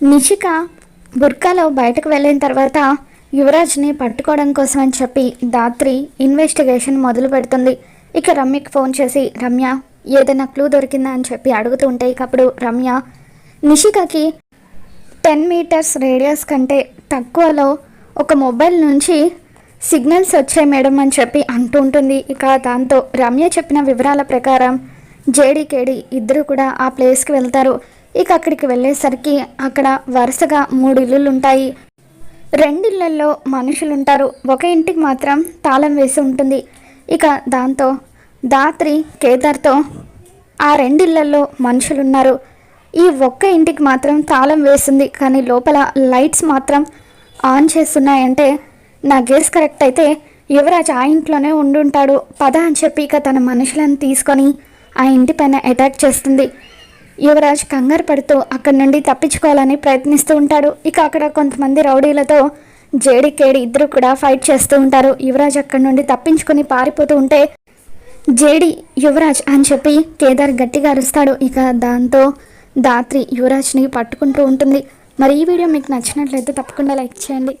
నిషిక బుర్కాలో బయటకు వెళ్ళిన తర్వాత యువరాజ్ని పట్టుకోవడం కోసం అని చెప్పి దాత్రి ఇన్వెస్టిగేషన్ మొదలు పెడుతుంది. ఇక రమ్యకి ఫోన్ చేసి రమ్య ఏదైనా క్లూ దొరికిందా? అని చెప్పి అడుగుతూ ఉంటే అప్పుడు రమ్య నిషికకి టెన్ మీటర్స్ రేడియస్ కంటే తక్కువలో ఒక మొబైల్ నుంచి సిగ్నల్స్ వచ్చాయి మేడం అని చెప్పి అంటూ ఉంటుంది. ఇక దాంతో రమ్య చెప్పిన వివరాల ప్రకారం జేడీకేడి ఇద్దరు కూడా ఆ ప్లేస్కి వెళ్తారు. ఇక అక్కడికి వెళ్ళేసరికి అక్కడ వరుసగా మూడు ఇల్లులు ఉంటాయి రెండిళ్ళలో మనుషులు ఉంటారు ఒక ఇంటికి మాత్రం తాళం వేసి ఉంటుంది. ఇక దాంతో దాత్రి కేదార్తో ఆ రెండిళ్ళలో మనుషులు ఉన్నారు ఈ ఒక్క ఇంటికి మాత్రం తాళం వేసింది. కానీ లోపల లైట్స్ మాత్రం ఆన్ చేస్తున్నాయంటే నా గేస్ కరెక్ట్ అయితే యువరాజ్ ఆ ఇంట్లోనే ఉండుంటాడు. పద అని చెప్పి ఇక తన మనుషులను తీసుకొని ఆ ఇంటి పైన అటాక్ చేస్తుంది. యువరాజ్ కంగారు పడుతూ అక్కడి నుండి తప్పించుకోవాలని ప్రయత్నిస్తూ ఉంటాడు. ఇక అక్కడ కొంతమంది రౌడీలతో జేడి కేడి ఇద్దరు కూడా ఫైట్ చేస్తూ ఉంటారు. యువరాజ్ అక్కడి నుండి తప్పించుకొని పారిపోతూ ఉంటే జేడి యువరాజ్ అని చెప్పి కేదార్ గట్టిగా అరుస్తాడు. ఇక దాంతో దాత్రి యువరాజ్ని పట్టుకుంటూ ఉంటుంది. మరి ఈ వీడియో మీకు నచ్చినట్లయితే తప్పకుండా లైక్ చేయండి.